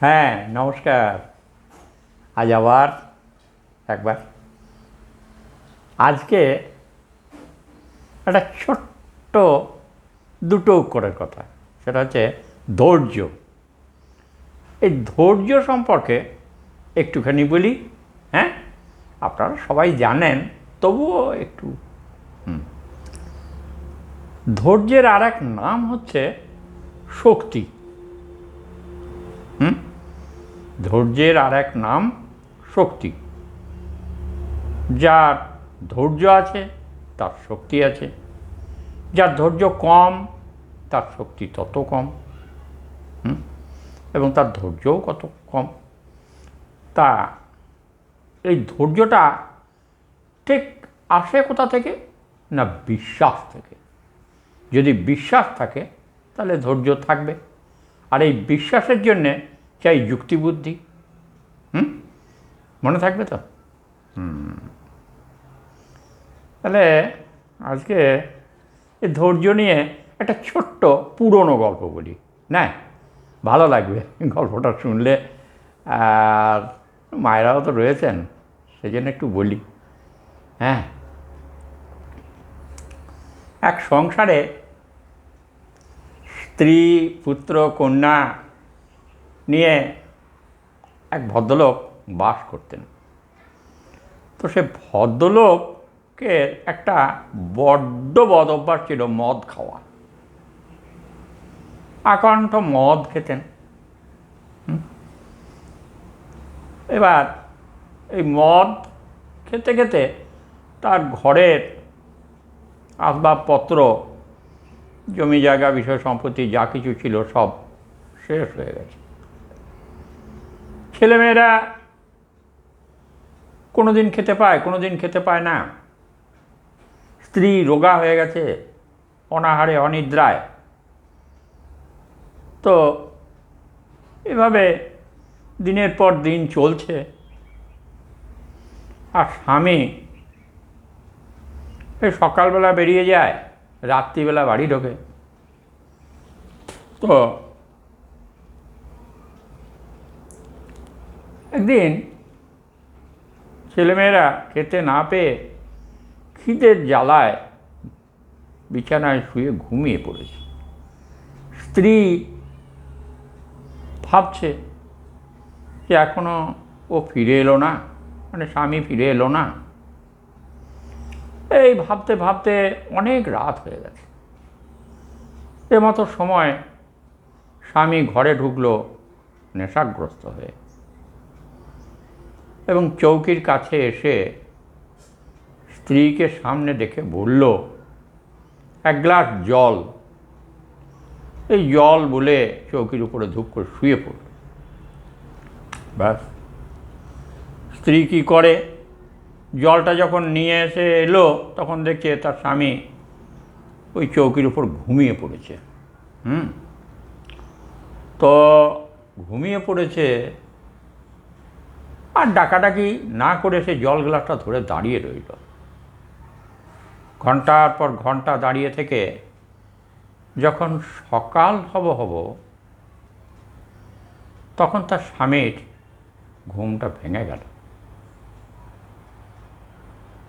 হ্যাঁ নমস্কার। আজ আবার একবার। আজকে একটা ছোট্ট দুটো করে কথা, সেটা হচ্ছে ধৈর্য। এই ধৈর্য সম্পর্কে একটুখানি বলি হ্যাঁ? আপনারা সবাই জানেন, তবুও একটু। ধৈর্যের আর এক নাম হচ্ছে শক্তি। ধৈর্যের আর এক নাম শক্তি। যার ধৈর্য আছে, তার শক্তি আছে। যার ধৈর্য কম, তার শক্তি তত কম? এবং তার ধৈর্যও কত কম। তা এই ধৈর্যটা ঠিক আসে কোথা থেকে? না বিশ্বাস থেকে। যদি বিশ্বাস থাকে, তাহলে ধৈর্য থাকবে। আর এই বিশ্বাসের জন্যে চাই যুক্তিবুদ্ধি হুম মনে থাকবে তো তাহলে আজকে এই ধৈর্য নিয়ে একটা ছোট্ট পুরনো গল্প বলি না ভালো লাগবে গল্পটা শুনলে আর মায়েরাও তো রয়েছেন সেই জন্য একটু বলি হ্যাঁ এক সংসারে স্ত্রী পুত্র কন্যা নিয়ে এক ভদ্রলোক বাস করতেন। তো সে ভদ্রলোককে একটা বড্ড বদ অভ্যাস ছিল, মদ খাওয়া। আকান্ত মদ খেতেন। এবার এই মদ খেতে খেতে তার ঘরের আসবাবপত্র, জমি জায়গা, বিষয় সম্পত্তি, যা কিছু ছিল সব শেষ হয়ে গেছে। ছেলেমেয়েরা কোনো দিন খেতে পায় কোনো দিন খেতে পায় না। স্ত্রী রোগা হয়ে গেছে, অনাহারে, অনিদ্রায়। তো এভাবে দিনের পর দিন চলছে। আর স্বামী এই সকালবেলা বেরিয়ে যায়, রাত্রিবেলা বাড়ি ঢোকে। তো একদিন ছেলেমেয়েরা খেতে না পেয়ে খিদের জ্বালায় বিছানায় শুয়ে ঘুমিয়ে পড়েছে। স্ত্রী ভাবছে যে এখনও ও ফিরে এলো না মানে স্বামী ফিরে এলো না। এই ভাবতে ভাবতে অনেক রাত হয়ে গেছে। এ মতো সময় স্বামী ঘরে ঢুকলো, নেশাগ্রস্ত হয়ে। এবং চৌকির কাছে এসে স্ত্রীকে সামনে দেখে বলল, এক গ্লাস জল। এই জল বলে চৌকির উপরে ধূপ করে শুয়ে পড়ল। ব্যাস। স্ত্রী কী করে? জলটা যখন নিয়ে এসে এলো, তখন দেখছে তার স্বামী ওই চৌকির উপর ঘুমিয়ে পড়েছে। হুম? তো ঘুমিয়ে পড়েছে আর ডাকাডাকি না করে সে জল গ্লাসটা ধরে দাঁড়িয়ে রইল। ঘণ্টার পর ঘণ্টা দাঁড়িয়ে থেকে যখন সকাল হব হব, তখন তার স্বামীর ঘুমটা ভেঙে গেল।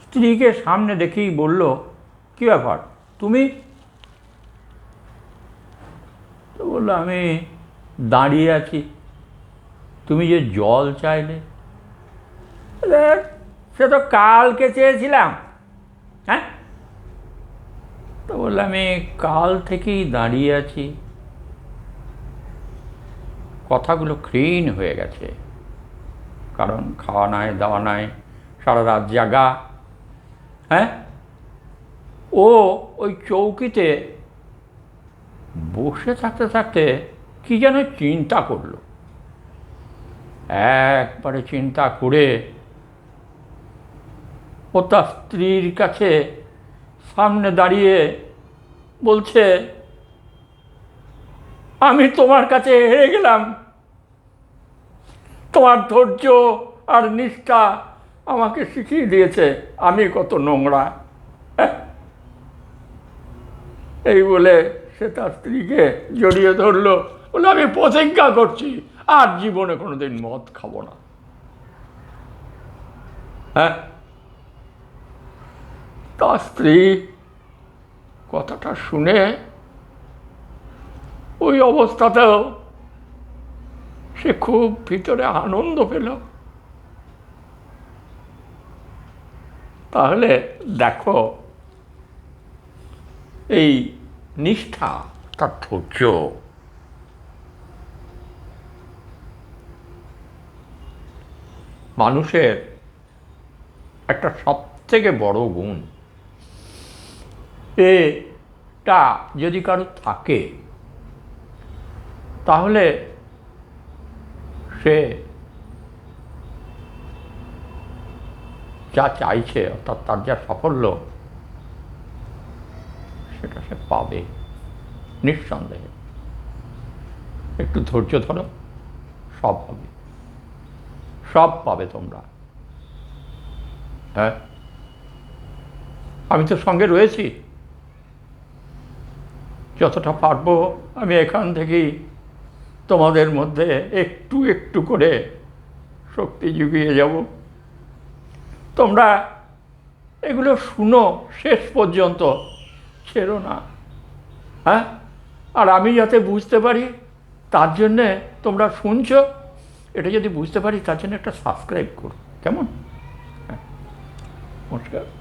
স্ত্রীকে সামনে দেখেই বলল, কী ব্যাপার? তুমি? তো বলল, আমি দাঁড়িয়ে আছি। তুমি যে জল চাইলে সে তো কালকে চেয়েছিলাম। হ্যাঁ? তো বললাম আমি কাল থেকেই দাঁড়িয়ে আছি। কথাগুলো ক্ষীণ হয়ে গেছে। কারণ খাওয়া নাই, দাওয়া নাই, সারা রাত জাগা। হ্যাঁ? ও ওই চৌকিতে বসে থাকতে থাকতে কি যেন চিন্তা করল। একবারে চিন্তা করে ও তার স্ত্রীর কাছে সামনে দাঁড়িয়ে বলছে, আমি তোমার কাছে হেরে গেলাম। তোমার ধৈর্য আর নিষ্ঠা আমাকে শিখিয়ে দিয়েছে। আমি কত নোংরা। হ্যাঁ। এই বলে সে তার স্ত্রীকে জড়িয়ে ধরলো। বলে, আমি প্রতিজ্ঞা করছি, আর জীবনে কোনোদিন মদ খাব না। হ্যাঁ? তার স্ত্রী কথাটা শুনে ওই অবস্থাতেও সে খুব ভিতরে আনন্দ পেল। তাহলে দেখো, এই নিষ্ঠা, তার ধৈর্য মানুষের একটা সব থেকে বড় গুণ। এটা যদি কারও থাকে, তাহলে সে যা চাইছে, অর্থাৎ তার যা সাফল্য, সেটা সে পাবে নিঃসন্দেহে। একটু ধৈর্য ধরো, সব হবে সব পাবে তোমরা। হ্যাঁ? আমি তো সঙ্গে রয়েছি। যতটা পারব আমি এখান থেকেই তোমাদের মধ্যে একটু একটু করে শক্তি জুগিয়ে যাব। তোমরা এগুলো শুনো, শেষ পর্যন্ত ছেড়ো না। হ্যাঁ? আর আমি যাতে বুঝতে পারি, তার জন্যে তোমরা শুনছো, এটা যদি বুঝতে পারি, তার জন্য একটা সাবস্ক্রাইব করো। কেমন? হ্যাঁ নমস্কার।